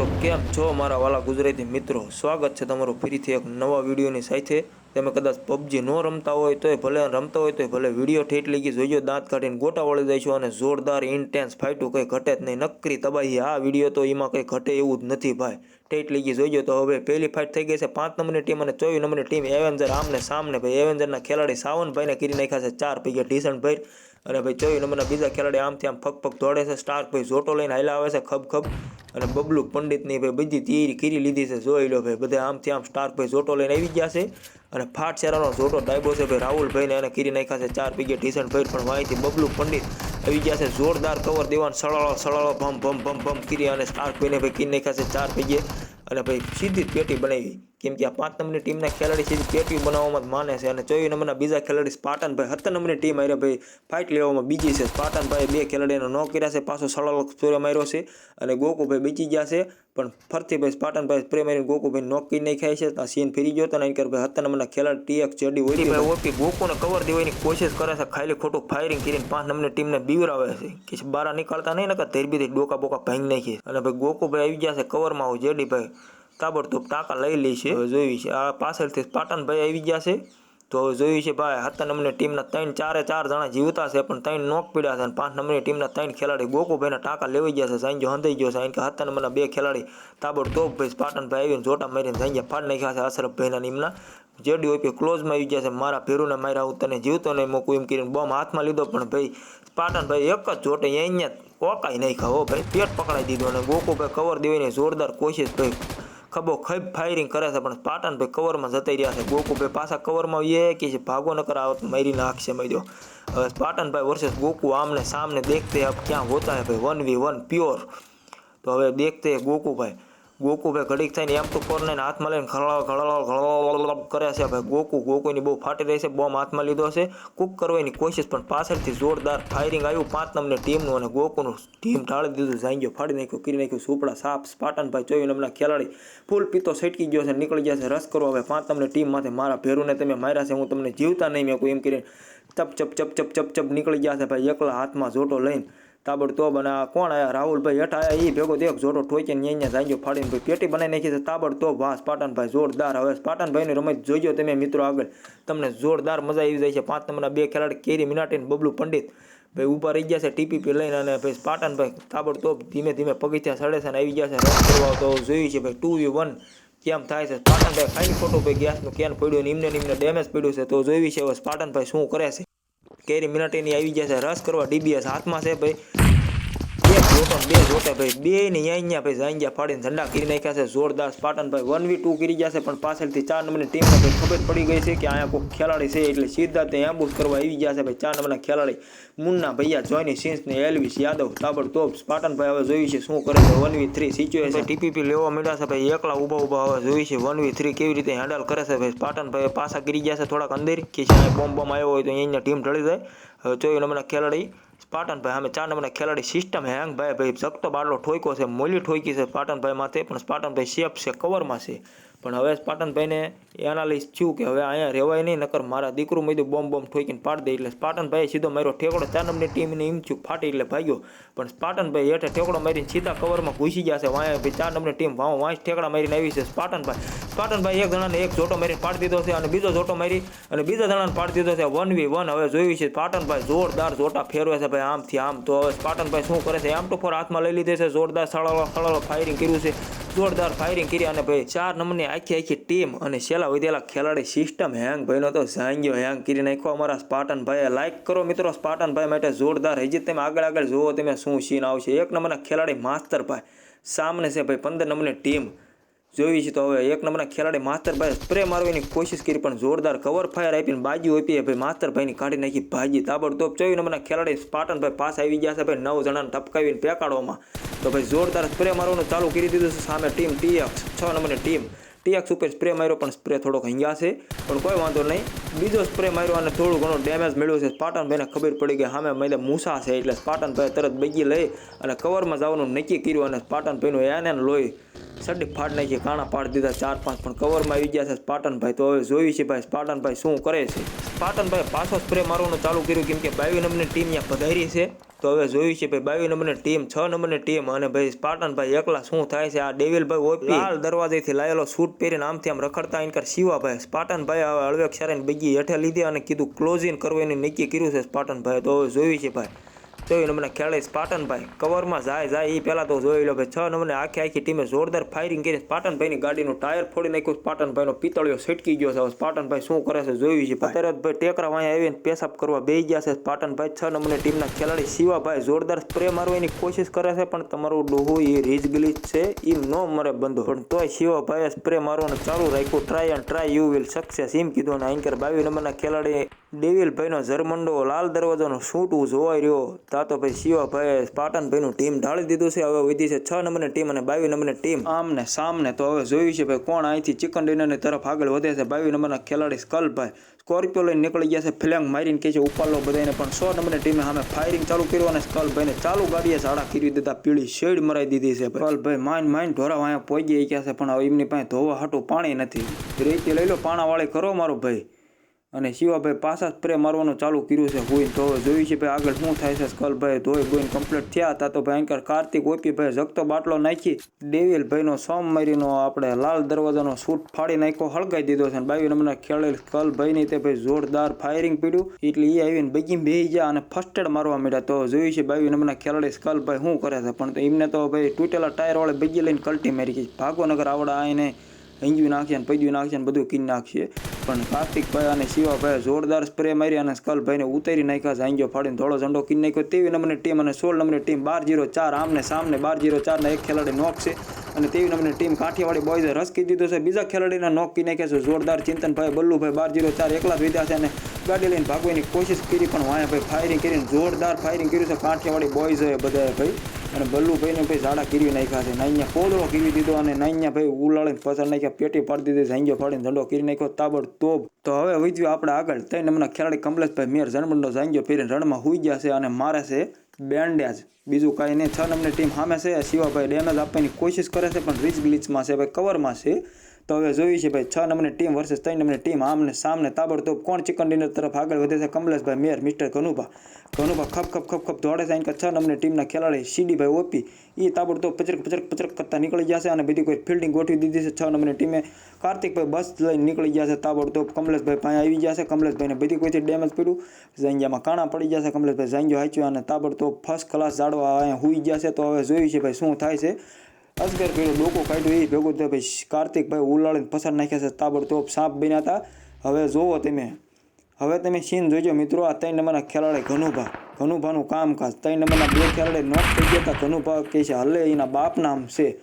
તો કેમ છો મારા વાલા ગુજરાતી મિત્રો? સ્વાગત છે તમારું ફરીથી એક નવા વિડીયોની સાથે. તમે કદાચ પબજી ન રમતા હોય તોય ભલે રમતા હોય તોય ભલે વીડિયો ઠેઠ લઈ જોઈજો દાંત કાઢીને ગોટા વળી દઈશું અને જોરદાર ઇન્ટેન્સ ફાઇટો કંઈ ઘટે જ નહીં. નકરી તબાહી આ વીડિયો તો એમાં કંઈ ઘટે એવું જ નથી ભાઈ. ટેટ લઈ જોઈજો તો હવે પહેલી ફાઇટ થઈ ગઈ છે પાંચ નંબરની ટીમ અને ચોવીસ નંબરની ટીમ એવેન્જર આમને સામને ભાઈ. એવેન્જરના ખેલાડી સાવનભાઈને કરી નાખ્યા છે ચાર પૈકી ઢીસણ ભાઈ અને ભાઈ ચોવીસ નંબરના બીજા ખેલાડી આમથી આમ ફક ફક દોડે છે. સ્ટાર્ક ભાઈ ઝોટો લઈને હાલા આવે છે ખબ ખબ અને બબલુ પંડિતની ભાઈ બધી તૈયારી કરી લીધી છે, જોઈ લો ભાઈ, બધા આમથી આમ સ્ટાર ભાઈ ઝોટો લઈને આવી ગયા છે. અને ફાટ શેરાનો ઝોટો ડાયબો છે ભાઈ રાહુલભાઈને એને કરી નાખ્યા છે ચાર પીગે ટીશન ભાઈ પણ માહિતી બબલુ પંડિત આવી ગયા છે. જોરદાર કવર દેવાનું સળાળો સળાળો, ભમ ભમ ભમ ભમ કરી અને સ્ટાર ભાઈને ભાઈ કરી નાખ્યા છે ચાર પીગે. અને ભાઈ સીધી પેટી બનાવી. કેમ કે આ પાંચ નંબરની ટીમના ખેલાડી છે પેટી બનાવવામાં જ માને છે. અને ચોવીસ નંબરના બીજા ખેલાડી સ્પાટન ભાઈ સત્તર નંબરની ટીમ આર્યા ભાઈ ફાઇટ લેવામાં બીજી છે. સ્પાટન ભાઈ બે ખેલાડીને નો કર્યા છે. પાછો સળલ સૂર્ય માર્યો છે અને ગોકુભાઈ બીજી ગયા છે. પણ ફરતી ભાઈ સ્પાટન ભાઈ સ્પ્રે મારીને ગોકુભાઈ નોક કરી નાખ્યા છે. ત્યાં સીન ફરી ગયો હતો અને ભાઈ સત્તર નંબરના ખેલાડી એક ચડી ઓછી ભાઈ ઓપી ગોકુને કવર દેવાની કોશિશ કરે છે. ખાલી ખોટું ફાયરિંગ કરીને પાંચ નંબરની ટીમને બીવરાવે છે. કે બારા નીકળતા નહીં નકર કે ધરબીથી ડોકા બોકા ભાંગી નાખીએ અને ભાઈ ગોકુભાઈ આવી ગયા છે કવરમાં આવું જેડી ભાઈ તાબડતોબ ટાંકા લઈ લે છે. હવે જોયું છે, આ પાછળથી પાટણભાઈ આવી ગયા છે. તો હવે જોયું છે, ભાઈ સત્તર નંબરની ટીમના ત્રણ, ચારે, ચાર જણા જીવતા છે, પણ ત્રણ નોક પીડ્યા છે અને પાંચ નંબરની ટીમના ત્રણ ખેલાડી ગોકુભાઈના ટાંકા લેવાઈ ગયા છે. સાંજો હંધાઈ ગયો છે કે સત્તર નંબરના બે ખેલાડી તાબડતોબ ભાઈ પાટણભાઈ આવીને જોટા મારીને સાંજે ફાડ નાખ્યા છે અશરફભાઈના નીમના જેડી ઓપી ક્લોઝમાં આવી ગયા છે, મારા ભેરુને માર્યા, હું તને જીવતો નહીં મૂકું, એમ કરીને બોમ્બ હાથમાં લીધો, પણ ભાઈ, પાટણભાઈ એક જ જોટે અહીંયા ઓકાઈ નહીં હો ભાઈ, પેટ પકડાઈ દીધો અને ગોકુભાઈ કવર દેવાની જોરદાર કોશિશ ભાઈ ખભો ખબ ફાયરિંગ કરે છે, પણ પાટણ ભાઈ કવરમાં જતાઈ રહ્યા છે. ગોકુભાઈ પાછા કવરમાં એ કે છે, ભાગો નકર આવત મારી નાખશે મજો હવે પાટણભાઈ વર્સેસ ગોકુ આમને સામને દેખતે ક્યાં હોતા હે ભાઈ? One V one, pure. તો હવે દેખતે ગોકુભાઈ ગોકુભાઈ ઘડીક થઈને એમ ટુ ફોર નાઇન હાથમાં લઈને ખળાળ ખળાળ ખળાળ કરે છે ભાઈ ગોકુ ગોકુની બહુ ફાટી રહી છે બોમ્બ હાથમાં લીધો છે કુક કરવાની કોશિશ પણ પાછળથી જોરદાર ફાયરિંગ આવ્યું પાંચ નંબરની ટીમનું અને ગોકુનું ટીમ ઢાળી દીધું જાંગીઓ ફાડી નાખ્યું કરી નાખ્યું સુપડા સાપ સ્પાટનભાઈ ચોવીસ નંબરના ખેલાડી ફૂલ પીતો સટકી ગયો છે નીકળી ગયા છે રસ કરો હવે પાંચ નંબરની ટીમમાંથી મારા ભેરુને તમે માર્યા છે હું તમને જીવતા નહીં મેં કોઈ એમ કરીને ચપ ચપ ચપ ચપ ચપ ચપ નીકળી ગયા છે ભાઈ એકલા હાથમાં જોટો લઈને તાબડતોબ અને આ કોણ આયા? રાહુલભાઈ હેઠ આયા. એ ભેગો દેખ જોટો ઠોકીને અહીંયા જાંજો ફાડીને ભાઈ પેટી બનાવી નાખી છે. તાબડતોબ વાહ, સ્પાટનભાઈ જોરદાર. હવે સ્પાટનભાઈની રમત જોઈજો તમે મિત્રો આગળ. તમને જોરદાર મજા આવી જાય છે. પાંચ નંબરના બે ખેલાડી, કેરી મિનાટીન, બબલુ પંડિત. ભાઈ ઊભા રહી ગયા છે ટીપીપી લઈને અને ભાઈ સ્પાટનભાઈ તાબડતોબ ધીમે ધીમે પગથિયા સડે છે અને આવી ગયા છે. રન કરવા તો જોયું છે ભાઈ ટુ વી વન કેમ થાય છે? સ્પાટનભાઈ ખાલી ખોટું ભાઈ ગેસનું કેન પડ્યું નિમને નિમને ડેમેજ પડ્યું છે. તો જોયું છે હવે સ્પાટનભાઈ શું કરે છે? કેરી મિનાટીની આવી ગયા છે. રસ કરવા ડીબીએસ હાથમાં છે ભાઈ. એક બે જોતે ભાઈ, બે ની અહીંયા ભાઈ અહીંયા ફાડીને ઝંડા કરી નાખ્યા છે, જોરદાર પાટણ ભાઈ વન વી ટુ કરી ગયા છે, પણ પાછળથી ચાર નંબરની ટીમને ભાઈ ખબર પડી ગઈ છે કે અહીંયા કોઈ ખેલાડી છે, એટલે સીધા તે એમ્બુસ કરવા આવી ગયા છે ભાઈ ચાર નંબરના ખેલાડી. મુન્ના ભૈયા જોઈની સિન્સ ને એલવીસ, યાદવ, તાબડતોબ સ્પાટન ભાઈ હવે જોયું છે શું કરે છે one V three situation TPP લેવા મળ્યા છે ભાઈ, એકલા ઊભા ઊભા હવે જોયું છે વન વી થ્રી કેવી રીતે હેન્ડલ કરે છે ભાઈ. પાટણ ભાઈ પાછા ગીરી ગયા છે, થોડાક અંદર કે જ્યાં બોમ્બ બોમ્બ આવ્યો હોય તો અહીંયા ટીમ ઢળી જાય. ચોવીસ નંબરના ખેલાડી સ્પાટનભાઈ અમે ચાર નંબરના ખેલાડી સિસ્ટમ હેંગ ભાઈ જગતો બાટલો ઠોક્યો છે, મોલી ઠોકી છે સ્પાટનભાઈ માથે, પણ સ્પાટનભાઈ સેફ છે કવરમાં છે. પણ હવે સ્પાટનભાઈને એનાલિસ થયું કે હવે અહીંયા રહેવાય નહીં, નકર મારા દીકરું મેં બોમ્બ બોમ્બ ઠોકીને પાડી દે. એટલે સ્પાટનભાઈએ સીધો માર્યો, ઠેકડો ચાર નંબરની ટીમને એમ ફાટી એટલે ભાગ્યો. પણ સ્પાટનભાઈ હેઠે ઠેકડો મારીને સીધા કવરમાં ઘૂસી છે. વાંયા ભાઈ ચાર નંબરની ટીમ વાં વાંચ ઠેકડા મારીને આવી છે સ્પાટનભાઈ. સ્પાટનભાઈ એક જણાને એક જોટો મારીને પાડી દીધો છે અને બીજો જોટો મારી અને બીજા જણાને પાડી દીધો છે. વન વી વન હવે જોયું છે સ્પાટનભાઈ જોરદાર જોટા ફેરવે છે ભાઈ આમથી આમ. તો હવે સ્પાટનભાઈ શું કરે છે? આમ તો ફોર હાથમાં લઈ લીધે છે. જોરદાર સળાળો સળાળો ફાયરિંગ કર્યું છે. જોરદાર ફાયરિંગ કરી અને ભાઈ ચાર નંબરની આખી આખી ટીમ અને છેલ્લા વધેલા ખેલાડી સિસ્ટમ હેંગ ભાઈનો તો જાંગ્યો હેંગ કરી નાખ્યો. અમારા સ્પાટન ભાઈએ લાઈક કરો મિત્રો. સ્પાટન ભાઈ માટે જોરદાર હજી તમે આગળ આગળ જુઓ તમે શું સીન આવશે. એક નંબરના ખેલાડી માસ્તર ભાઈ. સામને છે ભાઈ પંદર નંબરની ટીમ જોઈ છે તો હવે એક નંબરના ખેલાડી માસ્તરભાઈ સ્પ્રે મારવાની કોશિશ કરી, પણ જોરદાર કવર ફાયર આપીને બાજી આપીએ ભાઈ માસ્તરભાઈની કાઢી નાખી ભાજી તાબડતોબ. ચોવી નંબરના ખેલાડી સ્પાટનભાઈ પાસ આવી ગયા છે ભાઈ, નવ જણાને ટપકાવીને પેકાડવામાં તો ભાઈ જોરદાર સ્પ્રે મારવાનું ચાલુ કરી દીધું છે સામે ટીમ ટીએક્સ છ નંબરની ટીમ. ટીએક્સ ઉપર સ્પ્રે માર્યો, પણ સ્પ્રે થોડોક હંગ્યા છે. પણ કોઈ વાંધો નહીં. બીજો સ્પ્રે માર્યો અને થોડું ઘણું ડેમેજ મળ્યું છે. સ્પાટનભાઈને ખબર પડી કે સામે મેં મૂસા છે, એટલે સ્પાટનભાઈ તરત બગી લઈ અને કવરમાં જવાનું નક્કી કર્યું અને સ્પાટનભાઈનું એને લોહી સડી ફાડ નાખી, કાણા પાડી દીધા ચાર પાંચ, પણ કવરમાં આવી ગયા છે. સ્પાટનભાઈ તો હવે જોયું છે ભાઈ સ્પાટનભાઈ શું કરે છે? સ્પાટનભાઈ પાછો સ્પ્રે મારવાનું ચાલુ કર્યું, કેમ કે બાવી નંબરની ટીમ અહીંયા પધારી છે. તો હવે જોયું છે ભાઈ, બાવીસ નંબરની ટીમ છ નંબરની ટીમ અને ભાઈ સ્પાટનભાઈ એકલા શું થાય છે? આ ડેવિલભાઈ ઓપી લાલ દરવાજેથી લાયેલો સૂટ પહેરીને આમથી આમ રખડતા ઇનકર શિવાભાઈ સ્પાટનભાઈ હવે હળવેક શરણે બીજી હેઠે લીધી અને કીધું ક્લોઝિંગ એની નક્કી કર્યું છે સ્પાટનભાઈ તો હવે જોયું છે ભાઈ. જોઈ નંબરના ખેલાડી સ્પાટનભાઈ. કવરમાં જાય જાય એ પહેલાં તો જોઈ લો કે છ નંબરની આખી આખી ટીમે જોરદાર ફાયરિંગ કરીને સ્પાટનભાઈની ગાડીનું ટાયર ફોડી નાખ્યું સ્પાટનભાઈનો પિતળિયો છટકી ગયો છે. હવે સ્પાટનભાઈ શું કરે છે જોયું છે ભાઈ. ટેકરા વાંહે આવીને પેશાબ કરવા બેસી ગયા છે. સ્પાટનભાઈ છ નંબરની ટીમના ખેલાડી શિવાભાઈ જોરદાર સ્પ્રે મારવાની કોશિશ કરે છે પણ તમારું ડોહું એ રીજ ગલીચ છે. એ ન મરે બંધો. પણ તોય શિવાભાઈએ સ્પ્રે મારવાનું ચાલુ રાખ્યું. Try and try you will success એમ કીધું અને આંકર બાવીસ નંબરના ખેલાડી ડેવિલભાઈનો જરમંડો લાલ દરવાજાનો છૂટવું જોવાઈ રહ્યો. તા તો ભાઈ શિવાભાઈએ પાટણભાઈનું ટીમ ઢાળી દીધું છે. હવે વધી છે છ નંબરની ટીમ અને બાવીસ નંબરની ટીમ. આમને સામને તો હવે જોયું છે ભાઈ કોણ અહીંથી ચિકન ડિનરની તરફ આગળ વધે છે. બાવીસ નંબરના ખેલાડી સ્કલભાઈ સ્કોર્પિયો લઈને નીકળી ગયા છે. ફ્લેંગ મારીને કે છે ઉપાડલો બધાને પણ સો નંબરની ટીમે સામે ફાયરિંગ ચાલુ કર્યું અને સ્કલભાઈને ચાલુ ગાડીએ ઝાડા કરી દીધા. પીળી શેડ મરાઈ દીધી છે સ્કલભાઈ માઇન માઇન ઢોરા અહીંયા પહોંચી ગયા છે પણ હવે એમની પાસે ધોવા હાટું પાણી નથી. રેતી લઈ લો પાણાવાળી કરો મારો ભાઈ. અને શિવાભાઈ પાછા સ્પ્રે મારવાનું ચાલુ કર્યું છે હોઈને તો જોયું છે ભાઈ આગળ શું થાય છે સ્કલભાઈ. ધોઈ બોઈને કમ્પ્લીટ થયા હતા તો ભાઈ અંકર કાર્તિક ઓપીભાઈ જગતો બાટલો નાખી ડેવિલભાઈનો સોમ મારીનો આપણે લાલ દરવાજાનો સૂટ ફાડી નાખ્યો, હળગાઈ દીધો છે. અને બાવી નંબરના ખેલેલ સ્કલભાઈની તે ભાઈ જોરદાર ફાયરિંગ પીડ્યું. એટલે એ આવીને બગીને બેસી ગયા અને ફર્સ્ટ એડ મારવા માંડ્યા. તો જોયું છે બાવી નંબરના ખેલાડી સ્કલભાઈ શું કરે છે. પણ એમને તો ભાઈ તૂટેલા ટાયર વાળે બગી લઈને કલટી મારી ગઈ ભાગોનગર આવડા આવીને હિંજવી નાખશે અને પૈજવી નાખશે અને બધું કીન નાખીએ. પણ કાર્તિકભાઈ અને શિવાભાઈ જોરદાર સ્પ્રે મારી અને સ્કલભાઈને ઉતારી નાખ્યા છે આંગીઓ ફાડીને ધોળો ઝંડો કીન નાખ્યો. તેવી નંબરની ટીમ અને સોળ નંબરની ટીમ બાર જીરો ચાર, આમને સામને બાર જીરો ચારના એક ખેલાડી નોક છે. અને તેવી નંબરની ટીમ કાઠિયાવાડી બોયઝે રસ કી દીધો છે. બીજા ખેલાડીના નોક કીને નાખ્યા છે. જોરદાર ચિંતનભાઈ, બલ્લુભાઈ બાર જીરો ચાર એકલા જ વિદ્યા છે અને ગાડી લઈને ભાગવાની કોશિશ કરી પણ વાયા ભાઈ ફાયરિંગ કરીને જોરદાર ફાયરિંગ કર્યું છે. કાઠિયાવાડી હોય બધાએ ભાઈ. અને બલ્લુભાઈને ભાઈ ઝાડા કીરી નાખ્યા છે. નાઈયા કોદળો કીરી દીધો અને નાઈયા ભાઈ ઉલાળીને પસાર નાખ્યા, પેટી પાડી દીધી ઝાંગીઓ ફાડીને ધંડો કરી નાખ્યો તાબડ તોબ તો હવે વધ્યું આપણે આગળ. ત્રણ નંબરના ખેલાડી કમલેશભાઈ મેર જન્મંડો ઝાંગીઓ પહેરીને રણમાં હુઈ ગયા છે અને મારે છે બેન્ડેજ. બીજું કાંઈ નહીં. છ નંબરની ટીમ સામે છે. શિવાભાઈ ડેમેજ આપવાની કોશિશ કરે છે, પણ રીચ ગ્લિચમાં છે ભાઈ કવરમાં છે તો હવે જોયું છે ભાઈ, છ નંબરની ટીમ વર્સેસ ત્રણ નંબરની ટીમ આમને સામને તાબડતોબ કોણ ચિકન ડિનર તરફ આગળ વધે છે? કમલેશભાઈ મેયર મિસ્ટર કનુભા કનુભા ખપ ખપ ખપ ખપ દોડે છે. કે છ નંબરની ટીમના ખેલાડી સીડીભાઈ ઓપી એ તાબડતોબ પચરક પચરક પચરક કરતા નીકળી જશે અને બધી કોઈ ફિલ્ડિંગ ગોઠવી દીધી છે. છ નંબરની ટીમે કાર્તિકભાઈ બસ લઈને નીકળી ગયા છે. તાબડતોબ કમલેશભાઈ પાસે આવી ગયા છે. કમલેશભાઈને બધી કોઈથી ડેમેજ પડ્યું? ઝાંગિયામાં કાણા પડી ગયા છે. કમલેશભાઈ ઝાંગિયો હાચ્યો અને તાબડતોબ ફર્સ્ટ ક્લાસ જાડવા અહીંયા હુઈ ગયા છે. તો હવે જોયું છે ભાઈ શું થાય છે? અજગર પેલું ડોકો કાઢ્યું, એ ભેગું તો ભાઈ કાર્તિકભાઈ ઉલાળીને પસાર નાખ્યા છે તાબડતોબ, સાપ બન્યા હતા. હવે જોવો તમે. હવે તમે સીન જોજો મિત્રો, આ ત્રણ નંબરના ખેલાડી ઘનુભા. ઘનુભાનું કામકાજ. ત્રણ નંબરના બે ખેલાડી નોટ થઈ ગયા હતા. ઘનુભા કહે છે, હલે, એના બાપ નામ છે.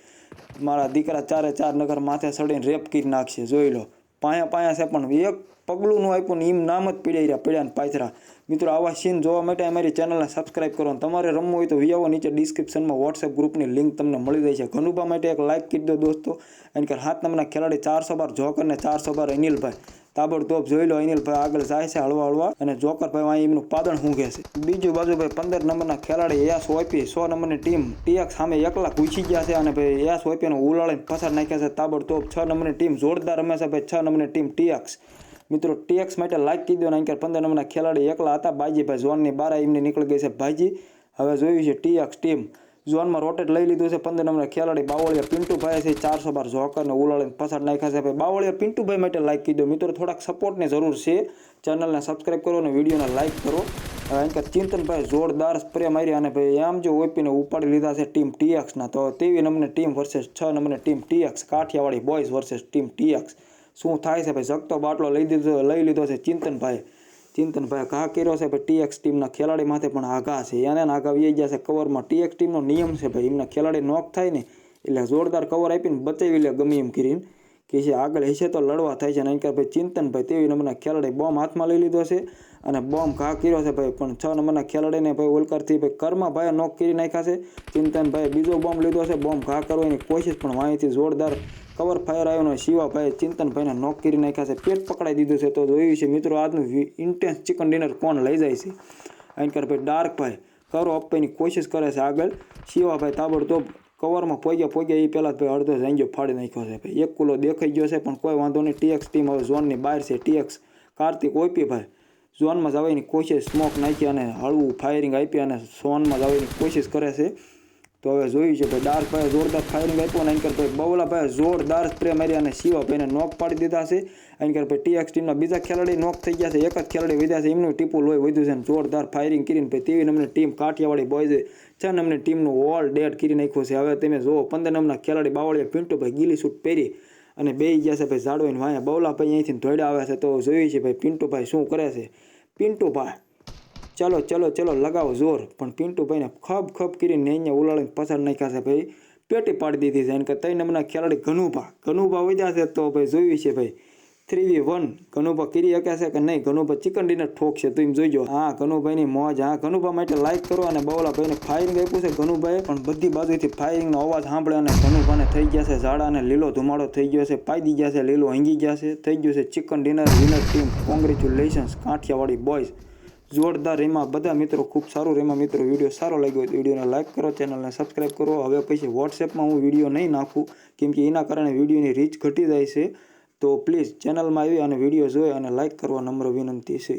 મારા દીકરા ચારે ચાર નગર માથે ચડીને રેપ કરી નાખશે. જોઈ લો. પાયા પાયા છે પણ એક પગલું નું આપ્યું ને એમ નામ જ પીડાઈ રહ્યા પીડ્યા પાથરા. મિત્રો, આવા સીન જોવા માટે અમારી ચેનલને સબસ્ક્રાઇબ કરો તમારે રમવું હોય તો વિયાવો નીચે ડિસ્ક્રિપ્શનમાં વોટ્સએપ ગ્રુપની લિંક તમને મળી રહી છે. ઘનુભા માટે એક લાઇક દો દોસ્તો. એની કે હાથ નંબરના ખેલાડી ચારસો બાર જોકર ને ચારસો બાર અનિલભાઈ. તાબડતોબ જોઈ લો અનિલભાઈ આગળ જાય છે હળવા હળવા અને જોકરભાઈ અહીં એમનું પાદણ ઊંઘે છે. બીજું બાજુ ભાઈ પંદર નંબરના ખેલાડી એસ ઓપી સો નંબરની ટીમ ટીએક્સ સામે એકલા ઘૂસી ગયા છે અને ભાઈ એસ ઓપીને ઉલાળીને પસાર નાખ્યા છે તાબડતોબ. છ નંબરની ટીમ જોરદાર રમે છે ભાઈ, છ નંબરની ટીમ ટીએક્સ મિત્રો ટીએક્સ માટે લાઈક કરી દો અંકર પંદર નંબરના ખેલાડી એકલા હતા. બાજીભાઈ ઝોનની બારા એમની નીકળી ગઈ છે ભાજી હવે જોયું છે ટીએક્સ ટીમ ઝોનમાં રોટેટ લઈ લીધું છે. પંદર નંબરના ખેલાડી બાવળિયા પિન્ટુભાઈ છે. ચારસો બાર જોકરને ઉલાળીને પસાર નાખ્યા છે. ભાઈ, બાવળિયા પિન્ટુભાઈ માટે લાઈક કીધો મિત્રો, થોડાક સપોર્ટની જરૂર છે. ચેનલને સબસ્ક્રાઈબ કરો અને વિડીયોને લાઈક કરો. અંકર ચિંતનભાઈ જોરદાર સ્પ્રે મારી અને ભાઈ આમ જો ઓપીને ઉપાડી લીધા છે ટીમ ટીએક્સના તો તેવી નંબરની ટીમ વર્સેસ છ નંબરની team TX Kathiyawadi boys versus team TX શું થાય છે ભાઈ? જગતો બાટલો લઈ દીધો લઈ લીધો છે ચિંતનભાઈ. ચિંતનભાઈ ઘા કર્યો છે ભાઈ ટીએક્સ ટીમના ખેલાડી માથે પણ આઘા છે, એને આગા વી ગયા છે કવરમાં ટીએક્સ ટીમનો નિયમ છે ભાઈ, એમના ખેલાડી નોક થાય ને, એટલે જોરદાર કવર આપીને બચાવી લે ગમે એમ કરીને. કે છે આગળ હશે તો લડવા થાય છે. અને ભાઈ ચિંતનભાઈ તેવી નંબરના ખેલાડી બોમ્બ હાથમાં લઈ લીધો છે અને બોમ્બ ઘા કર્યો છે ભાઈ, પણ છ નંબરના ખેલાડીને ભાઈ ઓલકરથી ભાઈ કર્મા ભાઈ નોક કરી નાખ્યા છે. ચિંતનભાઈ બીજો બોમ્બ લીધો છે બોમ્બ ઘા કરવાની કોશિશ પણ વાંહીથી જોરદાર કવર ફાયર આવ્યો શિવાભાઈ ચિંતનભાઈને નોક કરી નાખ્યા છે. પેટ પકડાઈ દીધું છે તો જોયું છે મિત્રો આજનું ઇન્ટેન્સ ચિકન ડિનર કોણ લઈ જાય છે? અહીં ભાઈ ડાર્કભાઈ કરો આપવાની કોશિશ કરે છે આગળ. શિવાભાઈ તાબડતોબ કવરમાં પોગ્યા પોગ્યા એ પહેલાં ભાઈ અડધો જાંગીઓ ફાડી નાખ્યો છે ભાઈ. એક કુલો દેખાઈ ગયો છે પણ કોઈ વાંધો નહીં. ટીએક્સ ટીમ હવે ઝોનની બહાર છે. ટીએક્સ કાર્તિક ઓપી ભાઈ ઝોનમાં જવાની કોશિશ સ્મોક નાખી અને હળવું ફાયરિંગ આપી અને ઝોનમાં જવાની કોશિશ કરે છે. તો હવે જોયું છે ભાઈ, ડાર્ક ભાઈ જોરદાર ફાયરિંગ આપ્યો અને એન્કર ભાઈ બવલા ભાઈ જોરદાર સ્પ્રે મારી અને શિવાભાઈને નોક પાડી દીધા છે. એન્કર ભાઈ ટીએક્સ ટીમના બીજા ખેલાડી નોક થઈ ગયા છે. એક જ ખેલાડી વધ્યા છે, એમનું ટીપુ લોહી વધ્યું છે અને જોરદાર ફાયરિંગ કરીને ભાઈ તેવી નંબરની ટીમ કાઠિયાવાડી બોયઝે છ નંબરની ટીમનું ઓલ ડેડ કરી નાખ્યું છે. હવે તમે જુઓ, પંદર નંબરના ખેલાડી બાવળીએ પિન્ટુ ભાઈ ગીલી સૂટ પહેરી અને બે ગયા છે ભાઈ ઝાડવાઈને વાયા. બવલાભાઈ અહીંથી ધોડ્યા આવે છે. તો જોયું છે ભાઈ પિન્ટુભાઈ શું કરે છે? પિન્ટુભાઈ ચલો ચલો ચલો, લગાવો, જોર. પણ પિન્ટુભાઈને ખબ ખબ કરીને અહીંયા ઉલાળીને પસાર નાખ્યા છે ભાઈ. પેટી પાડી દીધી છે. એને કે ત્રણ નંબરના ખેલાડી ઘનુભા. ઘનુભા વધ્યા છે તો ભાઈ જોયું છે ભાઈ. થ્રી વી વન ઘનુભા કરી શકે છે કે નહીં? ઘનુભા ચિકન ડિનર ઠોક છે તો એમ જોઈજો. હા, ઘનુભાઈની મોજ. હા, ઘનુભા માટે લાઈક કરો અને બવલા ભાઈને ફાયરિંગ આપ્યું છે ઘનુભાઈએ. પણ બધી બાજુથી ફાયરિંગનો અવાજ સાંભળે અને ઘનુભાને થઈ ગયા છે ઝાડા અને લીલો ધુમાડો થઈ ગયો છે. પાઈ ગયા છે, લીલો હંગી ગયા છે. થઈ ગયું છે chicken dinner winner team congratulations Kathiyawadi boys જોરદાર એમાં બધા મિત્રો, ખૂબ સારું રેમાં મિત્રો. વીડિયો સારો લાગ્યો હોય તો વિડીયોને લાઇક કરો ચેનલને સબસ્ક્રાઈબ કરો. હવે પછી વોટ્સએપમાં હું વીડિયો નહીં નાખું, કેમ કે એના કારણે વિડીયોની રીચ ઘટી જાય છે. તો પ્લીઝ ચેનલમાં આવી અને વીડિયો જોઈ અને લાઇક કરવા નમ્ર વિનંતી છે.